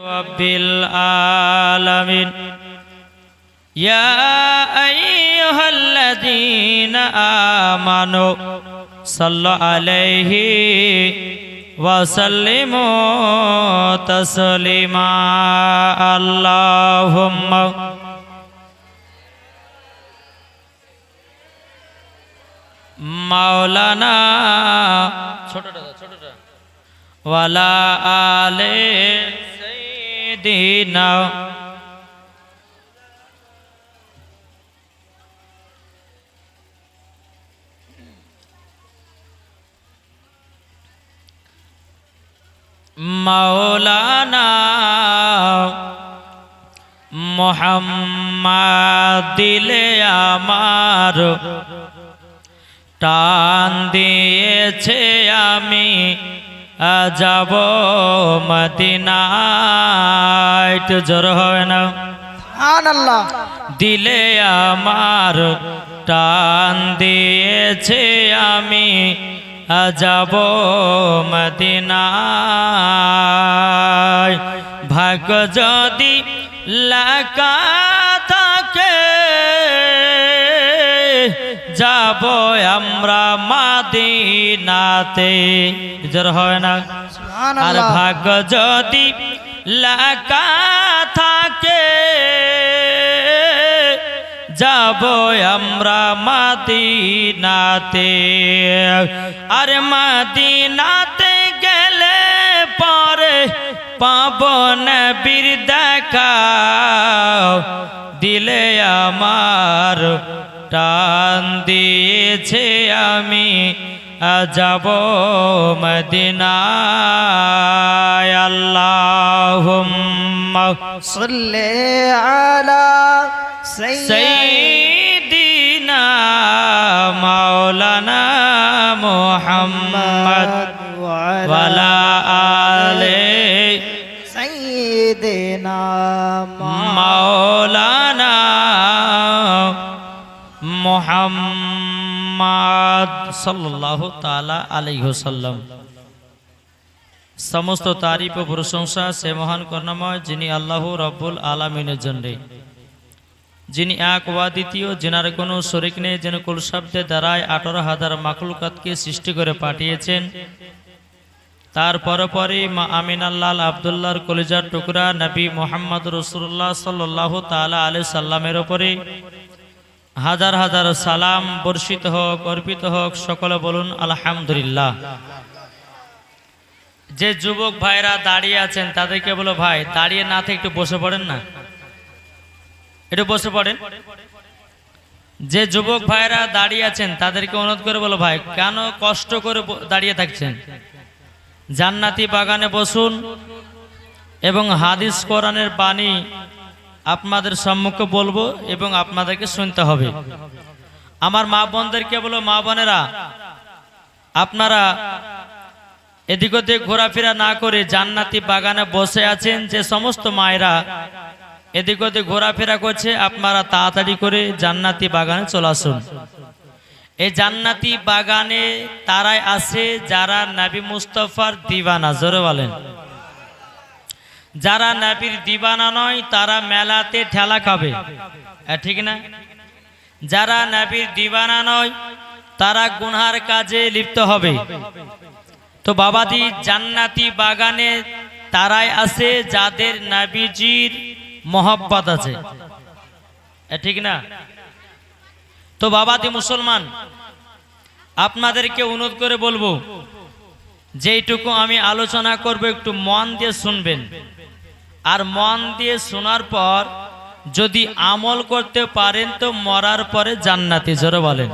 رب العالمين يا أيها الذين آمنوا صلوا عليه وسلموا تسليما اللهم মাওলানা ছোটটা দাও, ছোটটা ওয়ালা আলে সাইয়্যিদিনা মাওলানা মোহাম্মদ দিলে আমার টান দিয়েছে আমি। যাব মদিনা একটু জোর হবে না? আল্লাহ দিলে আমার টান দিয়েছে আমি যাব মদিনায়। ভাগ্য যদি লাকা যাব আমরা মাদিনাতে। জোর হয় না? আর ভাগ্য যদি লাকা থাকে যাব আমরা মাদিনাতে। আর মাদিনাতে গেলে পরে পাব নবীর দেখা। টান দিয়েছে আমি যাব মদিনায়। আল্লাহ সাল্লি আলা সাইয়্যিদিনা মাওলানা মুহাম্মদ ওয়ালা আলে সাইয়্যিদিনা মোহাম্মদ সাল্লাল্লাহু তালা আলাইহি ওয়াসাল্লাম। সমস্ত তারিফ ও প্রশংসা সে মহান করুণাময় যিনি আল্লাহ রব্বুল আলামিনের জন্য। যিনি এক ওয়া দ্বিতীয় যেনার কোনো শরিক নেই, যেন কুল শব্দে দ্বারায় আঠারো হাজার মাকলুকাতকে সৃষ্টি করে পাঠিয়েছেন, তার পরে পরে মা আমিন আল্লাহ আবদুল্লাহর কলিজার টুকরা নবী মোহাম্মদ রসুল্লাহ সাল্লাহ তালা আলি সাল্লামের ওপরে হাজার হাজার সালাম বর্ষিত হোক, অর্পিত হোক, সকলে বলুন আলহামদুলিল্লাহ। যে যুবক ভাইরা দাঁড়িয়ে আছেন, তাদেরকে বলো, ভাই, দাঁড়িয়ে না থেকে একটু বসে পড়েন না। একটু বসে পড়েন। যে যুবক ভাইরা দাঁড়িয়ে আছেন, তাদেরকে অনুরোধ করে বলো, ভাই, কেন কষ্ট করে দাঁড়িয়ে থাকছেন? জান্নাতি বাগানে বসুন এবং হাদিস কোরআনের বাণী আপনাদের সম্মুখে বলব এবং আপনাদেরকে শুনতে হবে। আমার মা বোনদেরকে বলো, মা বোনেরা, আপনারা এদিক ওদিক ঘোরাফেরা না করে জান্নাতি বাগানে বসে আছেন, যে সমস্ত মায়েরা এদিক ওদিক ঘোরাফেরা করছে, আপনারা তাড়াতাড়ি করে জান্নাতি বাগানে চলে আসুন। এই জান্নাতি বাগানে তারাই আছে যারা নবী মুস্তফার দিবানা, জোরে বলেন। যারা নবীর দিবানা নয়, তারা মেলাতে ঠেলা খাবে। ঠিক না? যারা নবীর দিবানা নয়, তারা গুনহার কাজে লিপ্ত হবে। তো বাবাদি জান্নাতি বাগানে তারাই আছে যাদের নবীজির মহব্বত আছে। ঠিক না? তো বাবাদি মুসলমান, আপনাদেরকে অনুরোধ করে বলব, যেইটুকু আমি আলোচনা করব, একটু মন দিয়ে শুনবেন। আর মন দিয়ে শোনার পর যদি আমল করতে পারেন তো মরার পরে জান্নাতি, জোরে বলেন।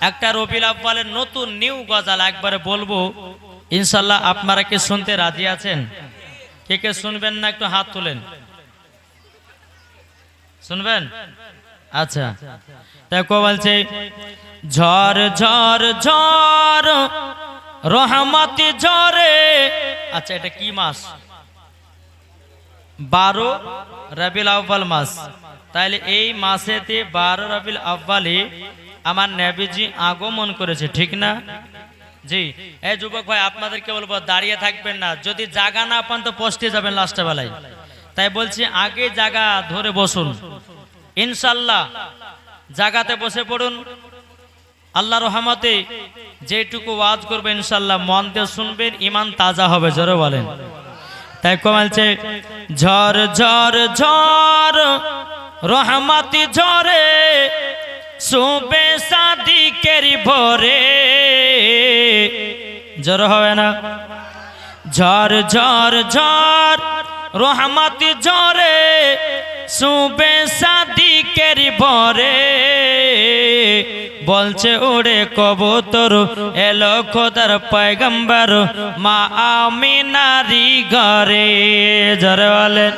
একটা রবিল আব্বালের নতুন নিউ গজাল একবারে বলব। ইনশাল্লাহ আপনারা কি শুনতে রাজি আছেন? কে কে শুনবেন না একটু হাত তোলেন। শুনবেন? আচ্ছা। দেখো বলছে? ঝড় ঝড় ঝড়, রহমতি ঝরে আচ্ছা এটা কি মাস? বারো রবিল আব্বাল মাস। তাইলে এই মাসেতে বারো রবিল আব্বালে আমার নেবিজি আগমন করেছে, ঠিক না? জি। এই যুবক ভাই আপনাদেরকে বলব দাঁড়িয়ে থাকবেন না। যদি জাগা না পান তো পোস্টে যাবেন লাস্টে বেলায়। তাই বলছি, আগে জাগা ধরে বসুন। ইনশাল্লাহ জাগাতে বসে পড়ুন। আল্লাহ রহমতে যেটুকু ওয়াজ করবে ইনশাল্লাহ মন দিয়ে শুনবেন ইমান তাজা হবে, জোরে বলেন। কমালছে ঝড় ঝড় ঝড়, রহমতি ঝরে সুবে সাদিকের ভরে। জ্বর হবে না। ঝড় ঝড় ঝড়, রহমতি ঝরে সুবে সাদিকের ভরে। বলছে ওরে কবুতর এলো খোদার পয়গম্বর মা আমিনারি ঘরে। জরে বলেন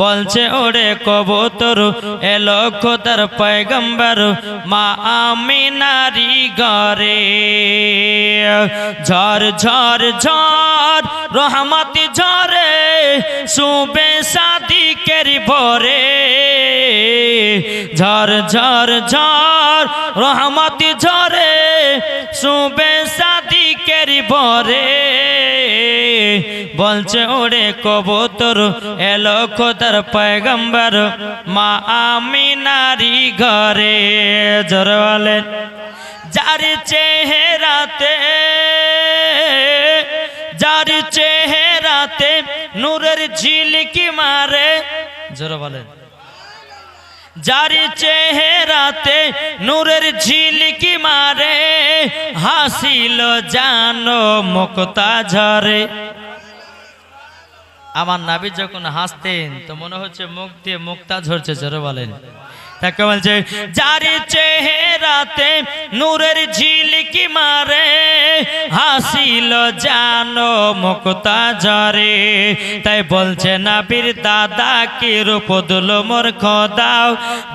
বলছে, ওরে কবুতর, এলো খোদার পয়গম্বর, মা আমিনারি ঘরে ঝড় ঝড় ঝড়, রহমতি ঝরে সুবে সাদিকের ভরে। ঝড় ঝড় ঝড়, রহমতি ঝরে সুবে সাদিকের ভরে। বলছে, ওরে কবুতর, এলো খোদার পয়গম্বর। মা আমিনারি ঘরে। জোর বলেন যার চেহারাতে যার চেহারাতে নূরের ঝিলকি মারে। জোর বলেন যার চেহারাতে নূরের ঝিলকি মারে, হাসিল জানো মুক্তা ঝরে। আমার নাবি যখন হাসতেন তো মনে হচ্ছে মুখ দিয়ে মুক্তা ঝরছে জোরে বলেন। তাকে বলছে, যার চেহারাতে নূরের ঝিলকি মারে, হাসিল জানো মুক্তা ঝরে। তাই বলছে নাবির দাদা কি রূপ দিল মোর খোদাও?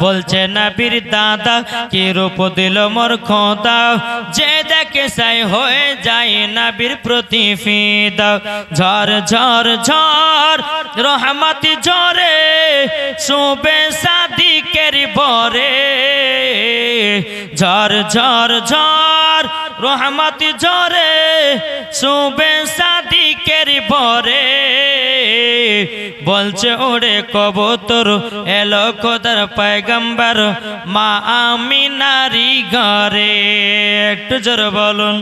বলছে নাবির দাদা কি রূপ দিল মোর খোদাও? যে দেখে সাই হয়ে যায় নাবির প্রতি ফিদাও ঝড় ঝড় ঝড় রহমতি ঝরে সুবে সাদিকের বরে। ঝড় ঝর ঝড় রহমতি ঝরে সুবে সাদিকের বরে। বলছে, ওরে কবুতর, এলো খোদার পায়গম্বর, মা আমি নারী ঘরে। একটু জোরে বলুন।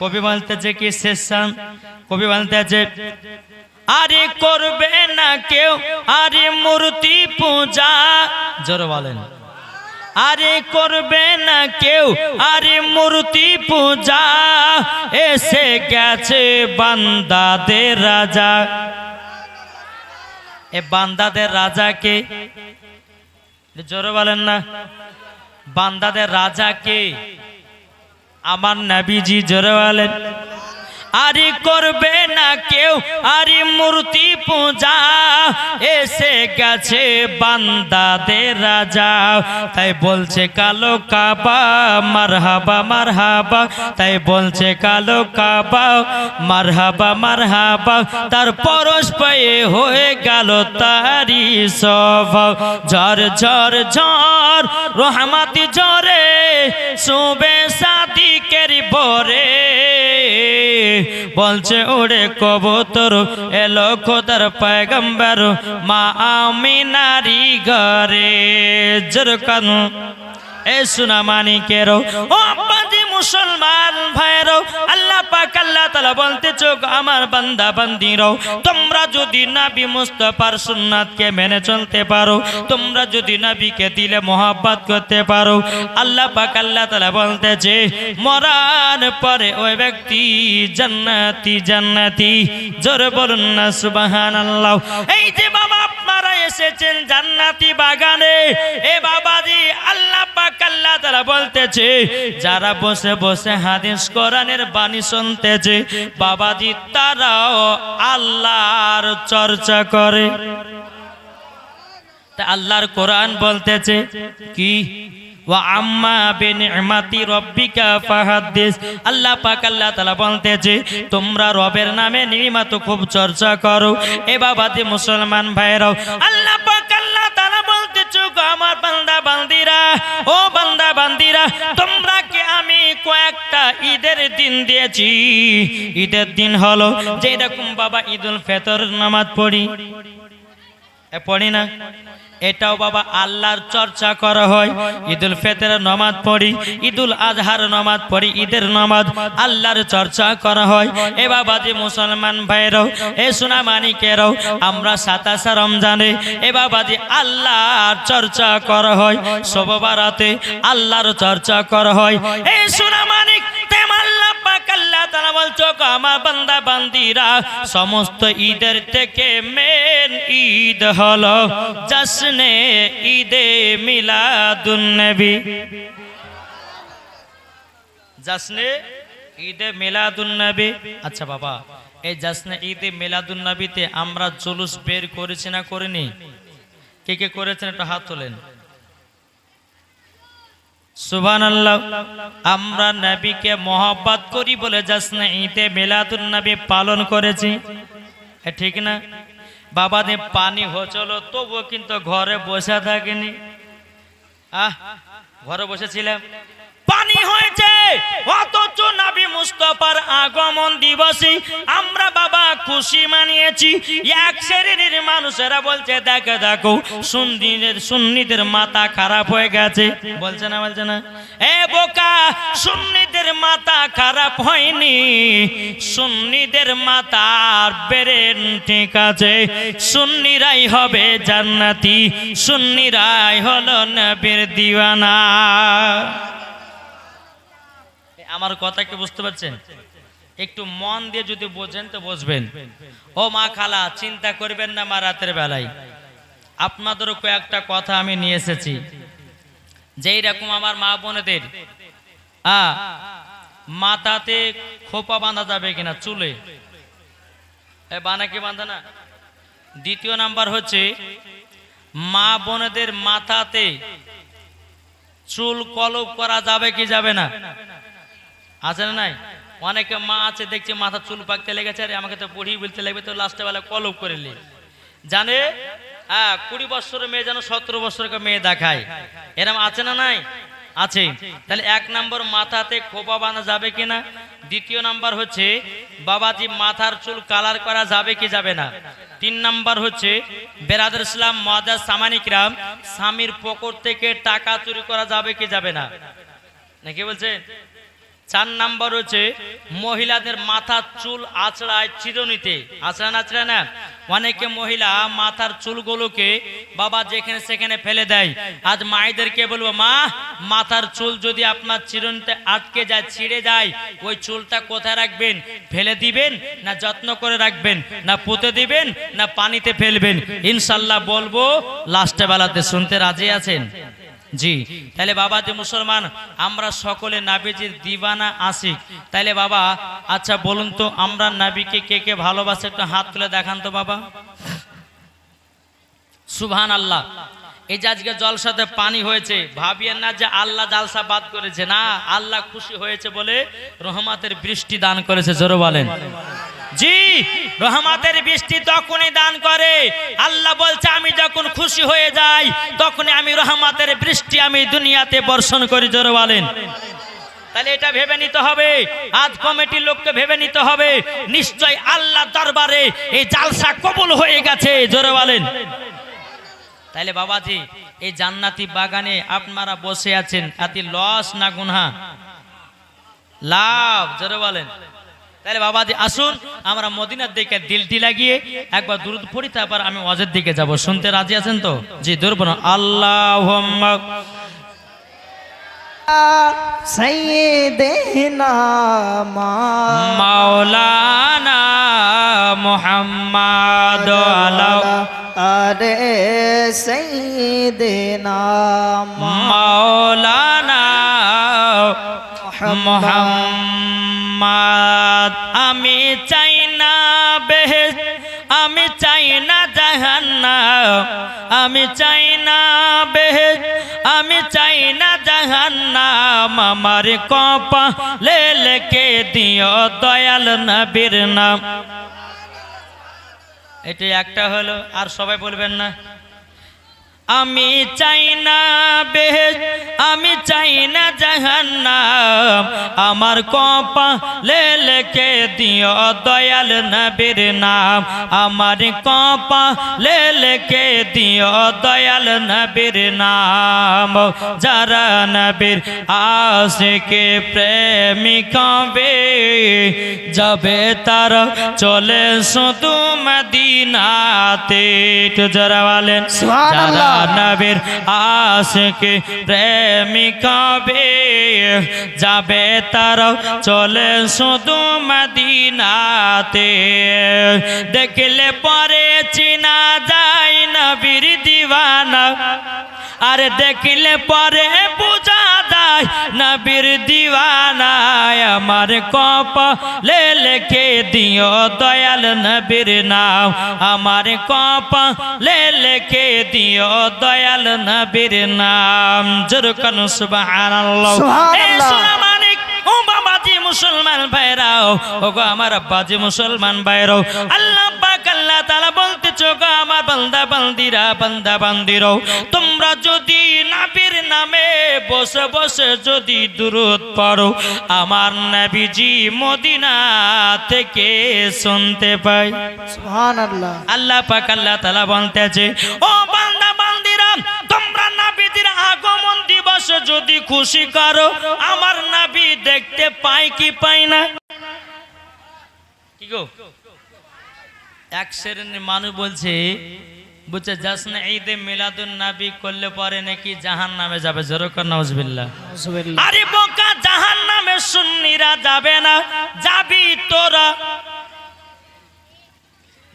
কবি বলতেছে কি শেষ কবি বলতেছে আরে করবে না কেউ, আরে মূর্তি পূজা। জোরে বলেন। আরে করবে না কেউ, আরে মূর্তি পূজা। এসে গেছে বান্দাদের রাজা। এ বান্দাদের রাজাকে জোরে বলেন না। বান্দাদের রাজাকে আমার নাবিজি, জোরে বলেন। আরে করবে না কেউ, আরে মূর্তি পূজা, এসে গেছে বান্দাদের রাজা। তাই বলছে, কালো কাবা, মারহাবা মারহাবা। তাই বলছে, কালো কাবা, মারহাবা মারহাবা। তার পরশ পেয়ে হয়ে গেল তারি সব ঝড় ঝড় ঝড়, রহমাতি ঝরে শুবে সাদিকের বরে। বলছে, ওরে কবুতর, এলো খোদার পায়গম্বর, মা আমি নারী ঘরে, জোর কানু, এ সুনা মানিকের, ও বাদি মুসলমান ভাইরও আল্লাহ পাক আল্লাহ তাআলা বলতে চোখ আমার বান্দা বান্দিরও। তোমরা যদি নবী মুস্তাফার সুন্নাতকে মেনে চলতে পারো, তোমরা যদি নবীকে দিলে মোহাব্বত করতে পারো। আল্লাহ পাক আল্লাহ তাআলা বলতেছে মরার পরে ওই ব্যক্তি জান্নাতি জান্নাতি। জোরে বলুন না, সুবহানাল্লাহ। এই যে বাবা আপনারা এসেছেন জান্নাতি বাগানে, এ বাবাজি, আল্লাহ পাক আল্লাহ তাআলা বলতেছে, যারা বসে বসে হাদিস কোরআনের বাণী শুনতেছে, বাবাজি তারাও আল্লাহর চর্চা করে। আল্লাহর কোরআন বলতেছে কি? আল্লাহ তাআলা বলতেছে, তোমরা রবের নামে খুব চর্চা করো। এ বাবাতে মুসলমান ভাইরাও আল্লাহ তাআলা গো আমার বান্দা বান্দিরা, ও বান্দা বান্দিরা, তোমরা কে আমি কয়েকটা ঈদের দিন দিয়েছি? ঈদের দিন হলো যেরকম বাবা ঈদুল ফেতর নামাজ পড়ি। পড়ি না। এটাও বাবা আল্লাহর চর্চা করা হয়। ঈদুল ফেতরের নমাজ পড়ি, ঈদুল আজহার নামাজ পড়ি, ঈদের নামাজ আল্লাহর চর্চা করা হয়। এ বাবা যে মুসলমান ভাইরাও এ সোনা মানিকেরাও, আমরা সাতাশা রমজানে এ বাবা যে আল্লাহর চর্চা করা হয়। সববারাতে আল্লাহর চর্চা করা হয়। এ সোনা মানিক আমার বান্দা বান্দিরা। সমস্ত ঈদের থেকে মেন ঈদ ঈদে মিলাদুন নবী জশ্নে ঈদে মিলাদুন্নবী। আচ্ছা বাবা, এই জশ্নে ঈদে মিলাদুন নবীতে আমরা জুলুস বের করেছি না করিনি? কে কে করেছেন একটা হাত তোলেন। সুবান আমরা নবীকে মহব্বত করি বলে জাসনা ইতে মিলাদুন নবী পালন করেছি। ঠিক না? বাবা দিয়ে পানি হচল তবুও কিন্তু ঘরে বসে থাকিনি। আহ, ঘরে বসেছিলাম। পানি হয়েছে। অথচ নবী মুস্তফার আগমন দিবসে আমরা বাবা খুশি মানিয়েছি। এক শ্রেণির মানুষেরা বলছে, দেখো দেখো, সুন্নিদের সুন্নিদের মাথা খারাপ হয়ে গেছে। বলছে না বলছে না? এ বোকা, সুন্নিদের মাথা খারাপ হয়নি। সুন্নিদের মাথার বেরেন ঠিক আছে। সুন্নিরাই হবে জান্নাতি, সুন্নিরাই হলো নবীর দিওয়ানা। আমার কথা কি বুঝতে পারছেন? একটু মন দিয়ে যদি বোঝেন তো বুঝবেন। ও মা খালা, চিন্তা করবেন না মা রাতের বেলায়। আপনাদেরও কয়েকটা কথা আমি নিয়ে এসেছি। যেই রকম আমার মা বোনেদের, আ, মাথাতে খোপা বাঁধা যাবে কিনা, চুলে। বানা কি বাঁধা না? দ্বিতীয় নাম্বার হচ্ছে, মা বোনেদের মাথাতে চুল কলপ করা যাবে কি যাবে না? আছে না নাই? অনেকে মা আছে, দেখছি মাথা চুল পাকতে লেগেছে, আরে আমাকে তো পড়িয়ে বলতে লাগবে, তো লাস্টে বেলা কলপ করে লি জানে? হ্যাঁ কুড়ি বছরের মেয়ে যেন সতেরো বছরের মেয়ে দেখায়। এরম আছে না নাই? আছে। তাহলে এক নম্বর মাথাতে খোপা বাঁধা যাবে কিনা দ্বিতীয় নাম্বার হচ্ছে, বাবাজি মাথার চুল কালার করা যাবে কি যাবে না? তিন নাম্বার হচ্ছে বেরাদুল ইসলাম মহাদাস সামানিকরাম স্বামীর পকর থেকে টাকা চুরি করা যাবে কি যাবে না? নাকি বলছে চার নাম্বার হচ্ছে মহিলাদের মাথার চুল আঁচড়ায় চিরুনিতে। আঁচড়ান আঁচড়ায় না? অনেকে মহিলা মাথার চুলগুলোকে বাবা যেখানে সেখানে ফেলে দেয়। আজ মায়েদেরকে বলব, মা, মাথার চুল যদি আপনার চিরুনিতে আটকে যায়, ছিঁড়ে যায়, ওই চুলটা কোথায় রাখবেন? ফেলে দিবেন না যত্ন করে রাখবেন? না পুঁতে দিবেন না পানিতে ফেলবেন? ইনশাল্লাহ বলব, লাস্টে বেলাতে শুনতে রাজি আছেন? জি। তাহলে বাবা, যে মুসলমান, আমরা সকলে নাবিজির দিবানা আসি তাইলে বাবা আচ্ছা বলুন তো, আমরা নাবিকে কে কে ভালোবাসে? একটু হাত তুলে দেখান তো বাবা। সুবহান আল্লাহ এই যে আজকে জলসাতে পানি হয়েছে, ভাবিয়েন না যে আল্লাহ জালসা বাদ করেছে। না, আল্লাহ খুশি হয়েছে বলে রহমাতের বৃষ্টি দান করেছে, জোরে বলেন। জি, রহমাতের বৃষ্টি তখনই দান করে। আল্লাহ বলছে, আমি যখন খুশি হয়ে যাই, তখনই আমি রহমাতের বৃষ্টি আমি দুনিয়াতে বর্ষণ করি, জোরে তাহলে এটা ভেবে নিতে হবে। আজ কমিটির লোককে ভেবে নিতে হবে। নিশ্চয় আল্লাহ দরবারে এই জালসা কবুল হয়ে গেছে, জোরে বলেন। তাইলে বাবাজি, এই জান্নাতি বাগানে আপনারা বসে আছেন এত লস না গুনহা? লাভ, জোরে বলেন। তাহলে বাবা আসুন আমরা মদিনার দিকে দিলটি লাগিয়ে একবার দূরত পড়ি তারপর আমি ওয়াজের দিকে যাব। শুনতে রাজি আছেন তো? জি দুর্বন আল্লাহ মাওলানা মোহাম্মদ আরে সৈদেনা মৌলানা মোহাম্মদ আমি চাই না বেহেজ আমি চাই না জাহান্নাম। আমার কপা লে লেকে দিও দয়াল নবীর নাম। এটি একটা হলো, আর সবাই বলবেন না। আমি চাই না বেহেজ আমি চাই না জাহান্নাম। আমার কপা লে লেখে দিও দয়াল নবীর নাম। আমার কপা লে লেখে দিও দয়াল নবীর নাম। যারা নবীর আশিকে প্রেমিক হবে যাবে তার চলে শুধু মদিনাতে। যারা বলেন যারা নবীর আশিকে প্রেমিক হবে যাবে তার চলে শুধু মদিনাতে। দেখলে পরে চিনা যায় নবীর দিওয়ানা। আর দেখলে পরে বুঝা যায় নবীর দিওয়ানায় আমার কপ লে লেখে দিও দয়াল নবীর নাম। আমার কপ লে লেখে দিও দয়াল নবীর নাম। জোরকান সুবহানাল্লাহ। সুবহানাল্লাহ। এই মানিক ও বাবাজি মুসলমান ভাইরাও ও গো আমার আব্বাজি মুসলমান ভাইরাও। আল্লাহ পাক আল্লাহ তাআলা বলতেছো গো আমার বান্দা বান্দিরা বান্দা বান্দিরাও তোমরা যদি নবীর নামে বসে বসে যদি দুরূদ পড়ো আমার নবীজি মদিনা থেকে শুনতে পাই। সুবহানাল্লাহ। আল্লাহ পাক আল্লাহ তাআলা বলতেছে ও যদি খুশি করো আমার নাবি দেখতে পাই কি পাই না? কি গো? এক শ্রেণির মানুষ বলছে বুঝছে যাসনা ঈদে মিলাদুন নাবি করলে পরে নাকি জাহান নামে যাবে জোরকর আরে বোকা জাহান নামে সুন্নিরা যাবে না। যাবি তোরা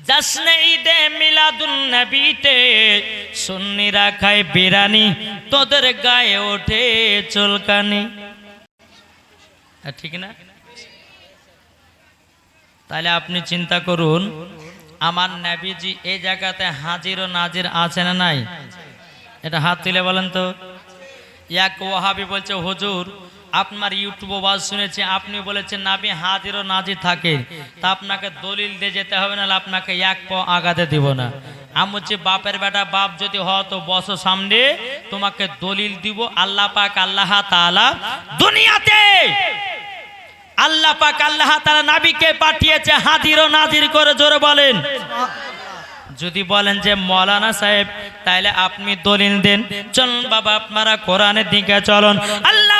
যাসনে ঈদে মিলাদুন নবীতে সুন্নিরা খায় বিরানি, তোদের গায়ে ওঠে চুলকানি। ঠিক না? তাহলে আপনি চিন্তা করুন, আমার নবীজি এই জায়গাতে হাজির ও নাজির আছে না নাই? এটা হাত তুলে বলেন তো। এক ওয়াহাবি বলছে, হুজুর আপনার ইউটিউব ওয়াজ শুনেছি, আপনি বলেছেন, নাবি হাজির ও নাজির থাকে। তা আপনাকে দলিল দিয়ে যেতে হবে না আপনাকে এক প আগাতে দিব না। আমি বলছি, বাপের বেটা বাপ যদি হয়, তো বসো সামনে, তোমাকে দলিল দিব আল্লাহ পাক আল্লাহ তাআলা দুনিয়াতে। আল্লাহ পাক আল্লাহ তাআলা নাবিকে পাঠিয়েছে হাজির ও নাজির করে জোরে বলেন। যদি বলেন যে, মৌলানা সাহেব, তাইলে আপনি দলিল দেন। চলুন বাবা, আপনারা কোরআনের দিকে চলুন। আল্লাহ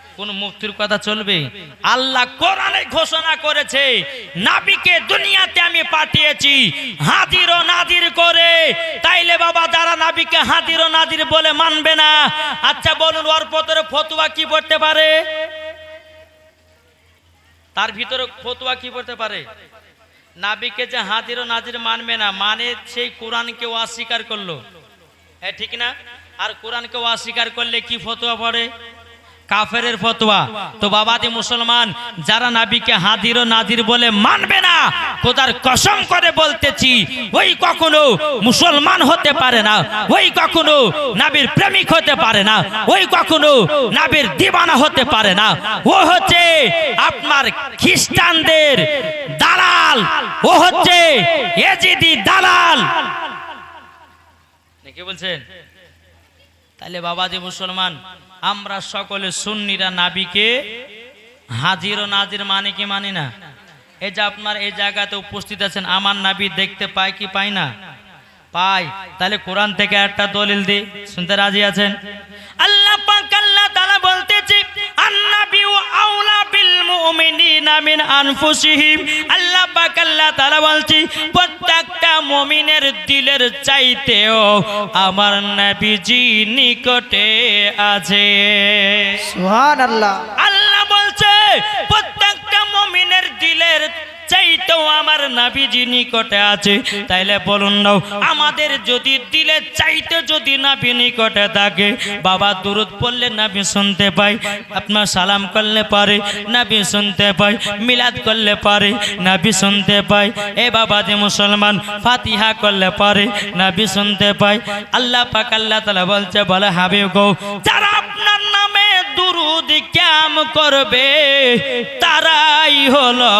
কোন মুক্তির কথা চলবে? আল্লাহ কোরআনে ঘোষণা করেছে, নাবিকে দুনিয়াতে আমি পাঠিয়েছি, হাজির ও নাজির করে। তাইলে বাবা, যারা নাবিকে হাজির ও নাজির বলে মানবে না আচ্ছা বলুন ওর পতরে ফতুয়া কি পড়তে পারে? তার ভিতরে ফতুয়া কি পড়তে পারে? নাবিকে যে হাজির ও নাজির মানবে না মানে সেই কোরআনকে অস্বীকার করল। হ্যাঁ ঠিক না? আর কোরআনকে অস্বীকার করলে কি ফতোয়া পড়ে? কাফেরের ফতোয়া। তো বাবাদি মুসলমান, যারা নাবিকে হাজির ও নাজির বলে মানবে না, খোদার কসম করে বলতেছি, ওই কখনো মুসলমান হতে পারে না, ওই কখনো নাবির প্রেমিক হতে পারে না, ওই কখনো নাবির দিবানা হতে পারে না। ও হচ্ছে আপনার খ্রিস্টানদের দালাল, ও হচ্ছে এজিদি দালাল। কি বলছেন? তাহলে বাবাজি মুসলমান আমরা সকলে সুন্নিরা নাবিকে, হাজির ও নাজির মানে কি মানি না? এই যে আপনার এই জায়গাতে উপস্থিত আছেন, আমার নাবি দেখতে পায় কি পায় না? পায়। তাহলে কোরআন থেকে একটা দলিল দি শুনতে রাজি আছেন? আল্লাহ পাক মুমিনিনা মিন আনফুসিহিম। আল্লাহ পাক আল্লাহ তাআলা বলছি প্রত্যেকটা মুমিনের দিলের চাইতেও আমার নবীজি নিকটে আছে। সুবহানাল্লাহ। আল্লাহ বলছে প্রত্যেকটা মুমিনের দিলের চাইতেও আমার নাবিজি নিকটে আছে। তাইলে বলুন নাও, আমাদের যদি দিলে, চাইতে যদি নাবি নিকটে থাকে। বাবা দুরুদ পড়লে নাবি শুনতে পাই। আপনার সালাম করলে পারে, নাবি শুনতে পাই। মিলাদ করলে পারে, নাবি শুনতে পাই। এ বাবা যে মুসলমান, ফাতিহা করলে পারে, নাবি শুনতে পাই। আল্লাহ পাক, আল্লাহ তালা বলছে, বলে, হাবিব গো, যারা আপনার নামে দুরুদ ক্যাম করবে তারাই হলো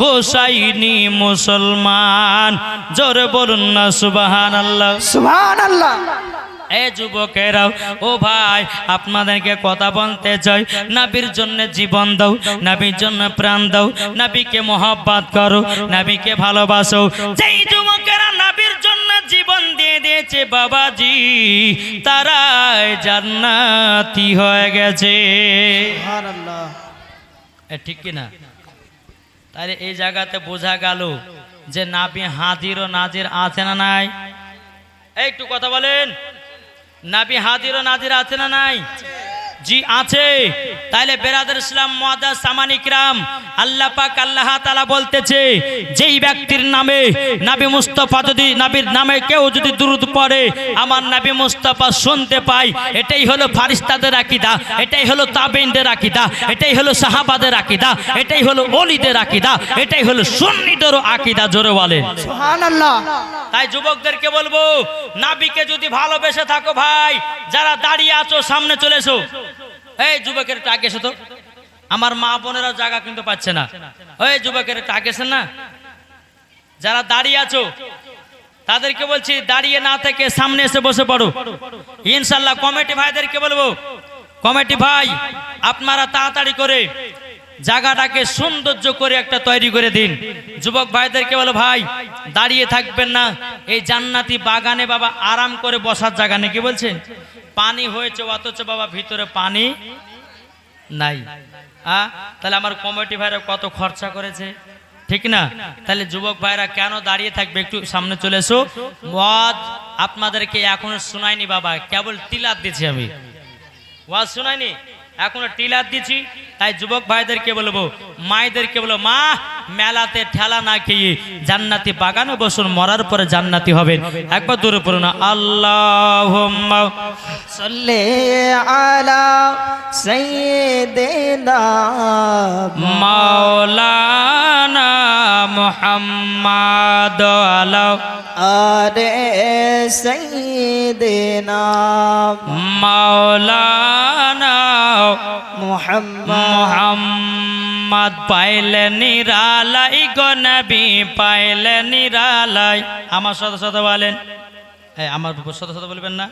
হোসাইনি মুসলমান। জোরে বলুন না সুবাহান আল্লাহ সুবহান আল্লাহ এ যুবকেরাও ও ভাই আপনাদেরকে কথা বলতে চাই। নাবির জন্য জীবন দাও নাবির জন্য প্রাণ দাও নাবিকে মহব্বত করো নাবিকে ভালোবাসো। যেই যুবকেরা নাবির জন্য জীবন দিয়ে দিয়েছে বাবাজি তারাই জান্নাতি হয়ে গেছে। ঠিক কিনা? তাহলে এই জায়গাতে বোঝা গেল যে নাবি হাজির ও নাজির আছে না নাই। একটু কথা বলেন। নাবি হাজির ও নাজির আছে না নাই? জি আছে। তাহলে বেরাদের ইসলাম মহাদাস সামানিকরাম আল্লাহ পাক আল্লাহ তালা বলতেছে যেই ব্যক্তির নামে নাবি মুস্তফা যদি নাবির নামে কেউ যদি দুরুদ পড়ে আমার নাবি মুস্তফা শুনতে পাই এটাই হলো ফারিস্তাদের আকিদা এটাই হলো তাবেইনদের আকিদা এটাই হলো সাহাবাদের আকিদা এটাই হলো অলিদের আকিদা এটাই হলো সুন্নিদেরও আকিদা জোরে বলে তাই যুবকদেরকে বলব নাবিকে যদি ভালোবেসে থাকো ভাই যারা দাঁড়িয়ে আছো সামনে চলে এসো। এই যুবকের আগে এসো তো। আমার মা বোনেরা জায়গা কিন্তু পাচ্ছে না। ওই যুবকের আগে এসেন না। যারা দাঁড়িয়ে আছো, তাদেরকে বলছি, দাঁড়িয়ে না থেকে সামনে এসে বসে পড়ো। ইনশাল্লাহ কমিটি ভাইদেরকে বলব, কমিটি ভাই, আপনারা তাড়াতাড়ি করে জায়গাটাকে সৌন্দর্য করে একটা তৈরি করে দিন। যুবক ভাইদেরকে বলো, ভাই, দাঁড়িয়ে থাকবেন না। এই জান্নাতি বাগানে বাবা আরাম করে বসার জায়গা নেই। কি বলছেন? পানি হয়েছে, অথচ বাবা ভিতরে পানি নাই। আ, তাহলে আমার কমিটি ভাইরা কত খরচা করেছে? ঠিক না? তাহলে যুবক ভাইরা কেন দাঁড়িয়ে থাকবে? একটু সামনে চলে এসো। মদ আপনাদেরকে এখনও শোনায়নি বাবা, কেবল তিলাত দিচ্ছি আমি। ওয়াজ শোনায়নি? এখনও টিলার দিচ্ছি তাই যুবক ভাইদেরকে বলব মায়েদেরকে বলব, মা, মেলাতে ঠেলা না খেয়ে জান্নাতি বাগানে বসুন, মরার পরে জান্নাতি হবেন। একবার দূরে পড়ুন আল্লাহ সাল্লি আলা সাইয়্যিদিনা মাওলানা মুহাম্মাদ আলাহ আরে সাইয়্যিদিনা মাওলানা মুহাম্মদ। পাইলে নিরালাই গো নবী, পাইলে নিরালাই। আমার সাথে সাথে বলেন। হ্যাঁ আমার সাথে সাথে বলবেন না?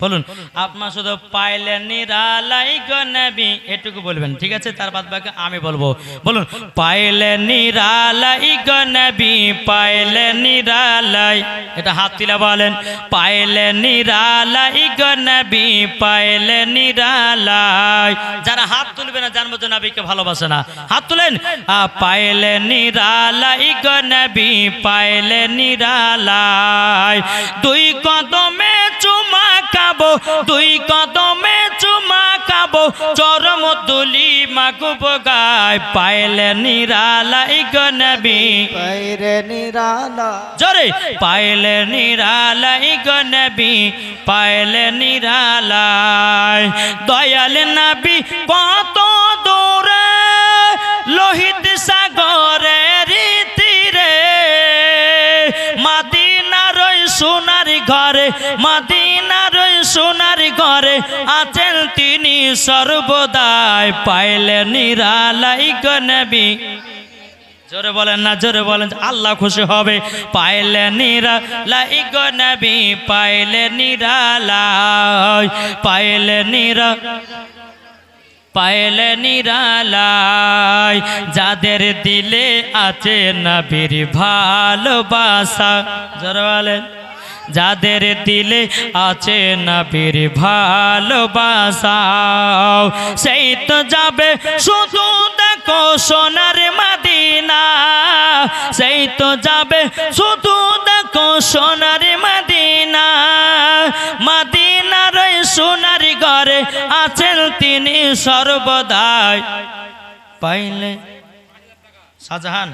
বলুন আপনার শুধু পাইলে নিরালাই গো নবী এটুকু বলবেন ঠিক আছে? তার বাদ বাকি আমি বলব। বলুন পাইলে নিরালাই গো নবী পাইলে নিরালাই এটা হাত তুলে বলেন পাইলে নিরালাই গো নবী পাইলে নিরালাই। যারা হাত তুলবে না জানব যে নবীকে ভালোবাসে না। হাত তুলেন আ, পাইলে নিরালাই গো নবী পাইলে নিরালাই। দুই কদমে চুমা খাব দুই কদমে চুমা খাব চরম তুলি মাগুব গায়। পাইলে নিরালাই গো নবী। পাইরে নিরালা জোরে পাইলে নিরালাই গো নবী পাইলে নিরালাই। দয়াল নবী কত দূরে লোহিত সাগরে রীতিরে মাদিনার ওই সোনার ঘরে, মাদিনার সোনার ঘরে আছেন তিনি সর্বদাই। পাইলে নিরালাই গো নবী। জোরে বলেন না, জোরে বলেন, আল্লাহ খুশি হবে। পাইলে নিরালাই গো নবী পাইলে নিরালাই পাইলে নিরা পাইলে নিরালাই। যাদের দিলে আছে নবীর ভালোবাসা। জোরে বলেন। যাদের দিলে আছে নবীর ভালোবাসাও, সেই তো যাবে শুধু দেখো সোনার মাদিনা। সেই তো যাবে শুধু দেখো সোনার মাদিনা। মাদিনার সোনার ঘরে আছেন তিনি সর্বদাই। পাইলে শাহজাহান